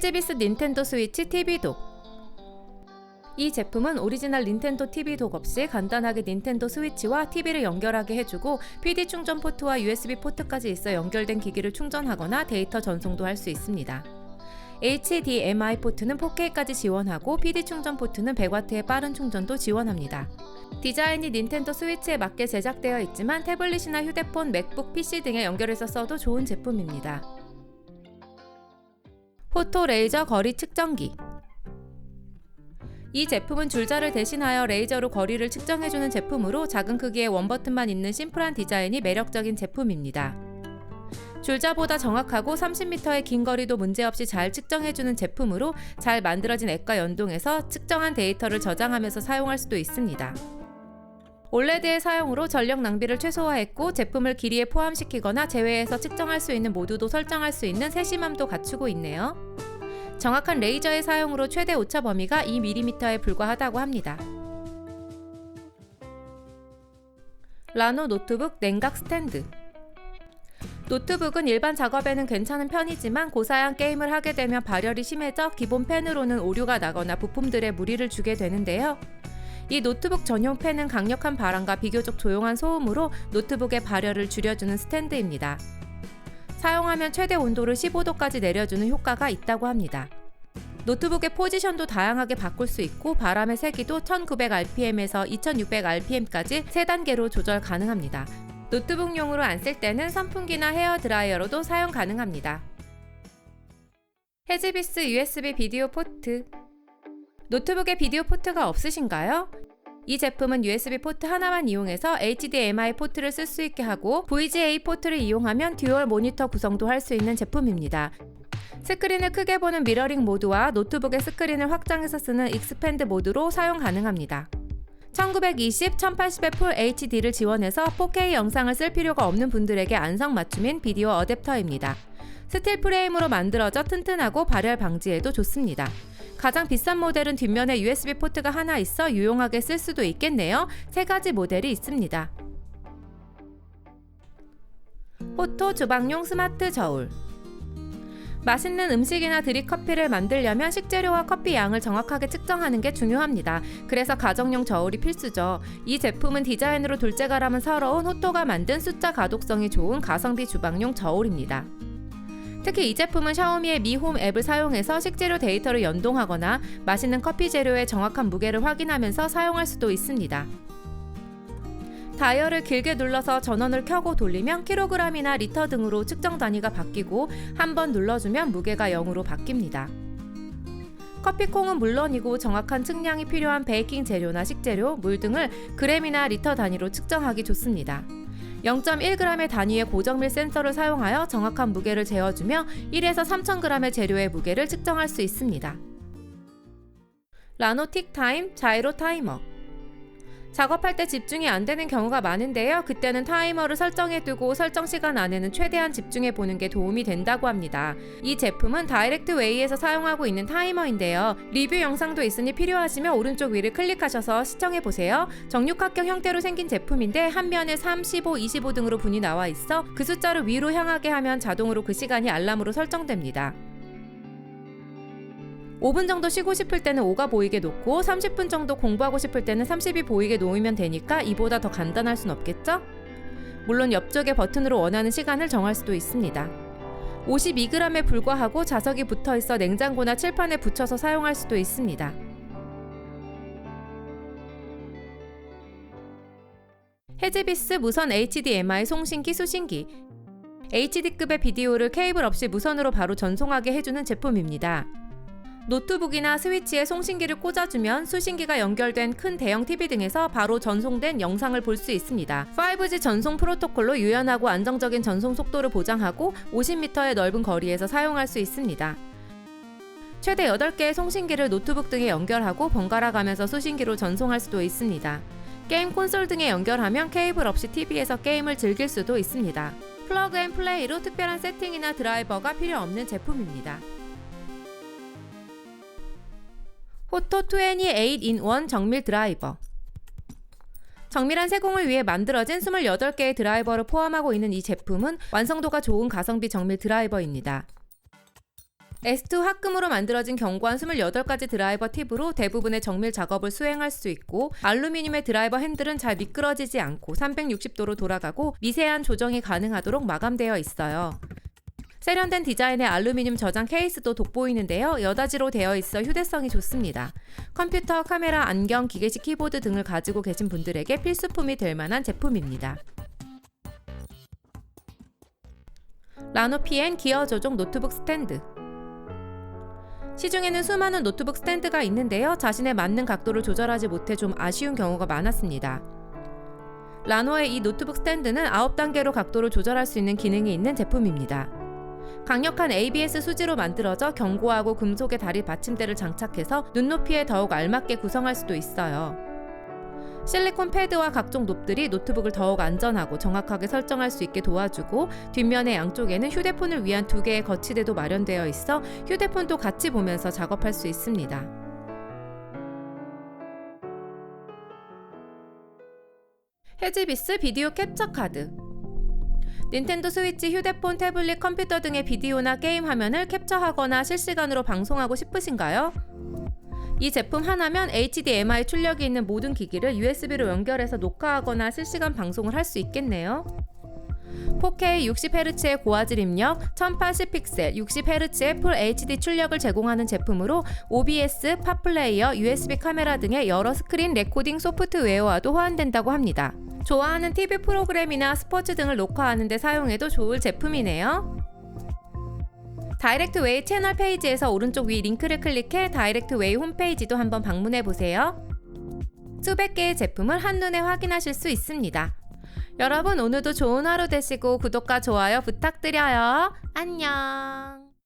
헤지비스 닌텐도 스위치 TV독 이 제품은 오리지널 닌텐도 TV독 없이 간단하게 닌텐도 스위치와 TV를 연결하게 해주고 PD 충전 포트와 USB 포트까지 있어 연결된 기기를 충전하거나 데이터 전송도 할 수 있습니다. HDMI 포트는 4K까지 지원하고 PD 충전 포트는 100W의 빠른 충전도 지원합니다. 디자인이 닌텐도 스위치에 맞게 제작되어 있지만 태블릿이나 휴대폰, 맥북, PC 등에 연결해서 써도 좋은 제품입니다. 포토 레이저 거리 측정기 이 제품은 줄자를 대신하여 레이저로 거리를 측정해주는 제품으로 작은 크기의 원 버튼만 있는 심플한 디자인이 매력적인 제품입니다. 줄자보다 정확하고 30m의 긴 거리도 문제없이 잘 측정해주는 제품으로 잘 만들어진 앱과 연동해서 측정한 데이터를 저장하면서 사용할 수도 있습니다. 올레드의 사용으로 전력 낭비를 최소화했고 제품을 길이에 포함시키거나 제외해서 측정할 수 있는 모두도 설정할 수 있는 세심함도 갖추고 있네요. 정확한 레이저의 사용으로 최대 오차 범위가 2mm에 불과하다고 합니다. 라노 노트북 냉각 스탠드 노트북은 일반 작업에는 괜찮은 편이지만 고사양 게임을 하게 되면 발열이 심해져 기본 펜으로는 오류가 나거나 부품들에 무리를 주게 되는데요. 이 노트북 전용 펜은 강력한 바람과 비교적 조용한 소음으로 노트북의 발열을 줄여주는 스탠드입니다. 사용하면 최대 온도를 15도까지 내려주는 효과가 있다고 합니다. 노트북의 포지션도 다양하게 바꿀 수 있고 바람의 세기도 1900rpm에서 2600rpm까지 3단계로 조절 가능합니다. 노트북용으로 안 쓸 때는 선풍기나 헤어 드라이어로도 사용 가능합니다. 헤지비스 USB 비디오 포트 노트북에 비디오 포트가 없으신가요? 이 제품은 USB 포트 하나만 이용해서 HDMI 포트를 쓸 수 있게 하고 VGA 포트를 이용하면 듀얼 모니터 구성도 할 수 있는 제품입니다. 스크린을 크게 보는 미러링 모드와 노트북의 스크린을 확장해서 쓰는 익스팬드 모드로 사용 가능합니다. 1920, 1080의 풀 HD를 지원해서 4K 영상을 쓸 필요가 없는 분들에게 안성맞춤인 비디오 어댑터입니다. 스틸 프레임으로 만들어져 튼튼하고 발열 방지에도 좋습니다. 가장 비싼 모델은 뒷면에 USB 포트가 하나 있어 유용하게 쓸 수도 있겠네요. 세 가지 모델이 있습니다. 포토 주방용 스마트 저울 맛있는 음식이나 드립 커피를 만들려면 식재료와 커피 양을 정확하게 측정하는 게 중요합니다. 그래서 가정용 저울이 필수죠. 이 제품은 디자인으로 둘째가라면 서러운 호토가 만든 숫자 가독성이 좋은 가성비 주방용 저울입니다. 특히 이 제품은 샤오미의 미홈 앱을 사용해서 식재료 데이터를 연동하거나 맛있는 커피 재료의 정확한 무게를 확인하면서 사용할 수도 있습니다. 다이얼을 길게 눌러서 전원을 켜고 돌리면 킬로그램이나 리터 등으로 측정 단위가 바뀌고 한 번 눌러주면 무게가 0으로 바뀝니다. 커피콩은 물론이고 정확한 측량이 필요한 베이킹 재료나 식재료, 물 등을 그램이나 리터 단위로 측정하기 좋습니다. 0.1g의 단위의 고정밀 센서를 사용하여 정확한 무게를 재어주며 1에서 3000g의 재료의 무게를 측정할 수 있습니다. 라노틱 타임 자이로 타이머 작업할 때 집중이 안 되는 경우가 많은데요. 그때는 타이머를 설정해두고 설정 시간 안에는 최대한 집중해 보는 게 도움이 된다고 합니다. 이 제품은 다이렉트 웨이에서 사용하고 있는 타이머인데요. 리뷰 영상도 있으니 필요하시면 오른쪽 위를 클릭하셔서 시청해 보세요. 정육각형 형태로 생긴 제품인데 한 면에 3, 15, 25 등으로 분이 나와 있어 그 숫자를 위로 향하게 하면 자동으로 그 시간이 알람으로 설정됩니다. 5분 정도 쉬고 싶을 때는 5가 보이게 놓고 30분 정도 공부하고 싶을 때는 30이 보이게 놓으면 되니까 이보다 더 간단할 순 없겠죠? 물론 옆쪽의 버튼으로 원하는 시간을 정할 수도 있습니다. 52g에 불과하고 자석이 붙어 있어 냉장고나 칠판에 붙여서 사용할 수도 있습니다. 헤지비스 무선 HDMI 송신기 수신기 HD급의 비디오를 케이블 없이 무선으로 바로 전송하게 해주는 제품입니다. 노트북이나 스위치에 송신기를 꽂아주면 수신기가 연결된 큰 대형 TV 등에서 바로 전송된 영상을 볼 수 있습니다. 5G 전송 프로토콜로 유연하고 안정적인 전송 속도를 보장하고 50m의 넓은 거리에서 사용할 수 있습니다. 최대 8개의 송신기를 노트북 등에 연결하고 번갈아 가면서 수신기로 전송할 수도 있습니다. 게임 콘솔 등에 연결하면 케이블 없이 TV에서 게임을 즐길 수도 있습니다. 플러그 앤 플레이로 특별한 세팅이나 드라이버가 필요 없는 제품입니다. 포토 28in1 정밀 드라이버 정밀한 세공을 위해 만들어진 28개의 드라이버를 포함하고 있는 이 제품은 완성도가 좋은 가성비 정밀 드라이버입니다. S2 합금으로 만들어진 견고한 28가지 드라이버 팁으로 대부분의 정밀 작업을 수행할 수 있고 알루미늄의 드라이버 핸들은 잘 미끄러지지 않고 360도로 돌아가고 미세한 조정이 가능하도록 마감되어 있어요. 세련된 디자인의 알루미늄 저장 케이스도 돋보이는데요. 여다지로 되어 있어 휴대성이 좋습니다. 컴퓨터, 카메라, 안경, 기계식 키보드 등을 가지고 계신 분들에게 필수품이 될 만한 제품입니다. 라노 PN 기어 조종 노트북 스탠드 시중에는 수많은 노트북 스탠드가 있는데요. 자신에 맞는 각도를 조절하지 못해 좀 아쉬운 경우가 많았습니다. 라노의 이 노트북 스탠드는 9단계로 각도를 조절할 수 있는 기능이 있는 제품입니다. 강력한 ABS 수지로 만들어져 견고하고 금속의 다리 받침대를 장착해서 눈높이에 더욱 알맞게 구성할 수도 있어요. 실리콘 패드와 각종 롭들이 노트북을 더욱 안전하고 정확하게 설정할 수 있게 도와주고 뒷면의 양쪽에는 휴대폰을 위한 두 개의 거치대도 마련되어 있어 휴대폰도 같이 보면서 작업할 수 있습니다. 해지비스 비디오 캡처 카드 닌텐도 스위치, 휴대폰, 태블릿, 컴퓨터 등의 비디오나 게임 화면을 캡처하거나 실시간으로 방송하고 싶으신가요? 이 제품 하나면 HDMI 출력이 있는 모든 기기를 USB로 연결해서 녹화하거나 실시간 방송을 할 수 있겠네요. 4K 60Hz의 고화질 입력, 1080픽셀 60Hz의 풀 HD 출력을 제공하는 제품으로 OBS, 팟플레이어, USB 카메라 등의 여러 스크린 레코딩 소프트웨어와도 호환된다고 합니다. 좋아하는 TV 프로그램이나 스포츠 등을 녹화하는 데 사용해도 좋을 제품이네요. 다이렉트 웨이 채널 페이지에서 오른쪽 위 링크를 클릭해 다이렉트 웨이 홈페이지도 한번 방문해 보세요. 수백 개의 제품을 한눈에 확인하실 수 있습니다. 여러분 오늘도 좋은 하루 되시고 구독과 좋아요 부탁드려요. 안녕.